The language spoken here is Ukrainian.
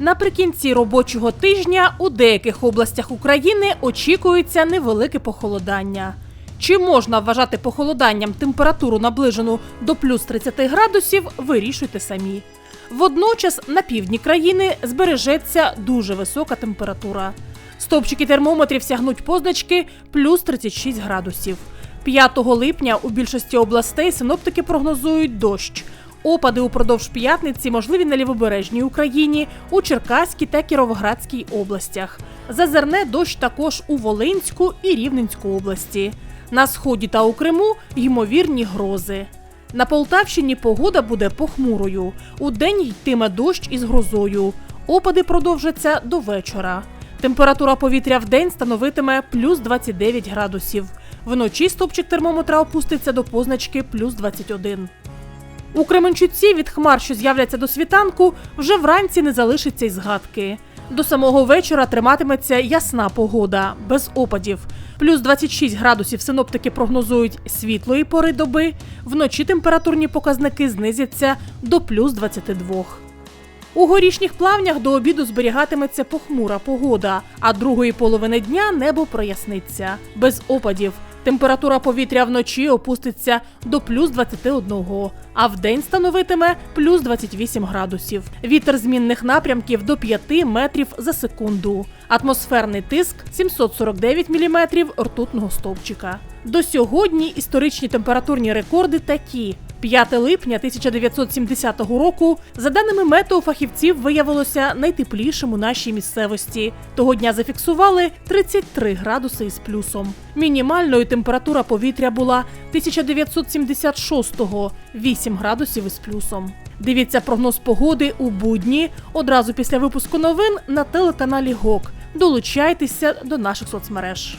Наприкінці робочого тижня у деяких областях України очікується невелике похолодання. Чи можна вважати похолоданням температуру наближену до плюс 30 градусів, вирішуйте самі. Водночас на півдні країни збережеться дуже висока температура. Стовпчики термометрів сягнуть позначки плюс 36 градусів. 5 липня у більшості областей синоптики прогнозують дощ. Опади упродовж п'ятниці можливі на лівобережній Україні, у Черкаській та Кіровоградській областях. Зазирне дощ також у Волинську і Рівненську області. На сході та у Криму ймовірні грози. На Полтавщині погода буде похмурою. У день йтиме дощ із грозою. Опади продовжаться до вечора. Температура повітря в день становитиме плюс 29 градусів. Вночі стопчик термометра опуститься до позначки плюс 21. У Кременчуці від хмар, що з'являться до світанку, вже вранці не залишиться й згадки. До самого вечора триматиметься ясна погода, без опадів. Плюс 26 градусів синоптики прогнозують світлої пори доби. Вночі температурні показники знизяться до плюс 22. У горішніх плавнях до обіду зберігатиметься похмура погода, а другої половини дня небо проясниться. Без опадів. Температура повітря вночі опуститься до плюс 21, а в день становитиме плюс 28 градусів. Вітер змінних напрямків до 5 метрів за секунду. Атмосферний тиск 749 міліметрів ртутного стовпчика. До сьогодні історичні температурні рекорди такі. 5 липня 1970 року, за даними метеофахівців, виявилося найтеплішим у нашій місцевості. Того дня зафіксували 33 градуси із плюсом. Мінімальною температура повітря була 1976-го – 8 градусів із плюсом. Дивіться прогноз погоди у будні одразу після випуску новин на телеканалі ГОК. Долучайтеся до наших соцмереж.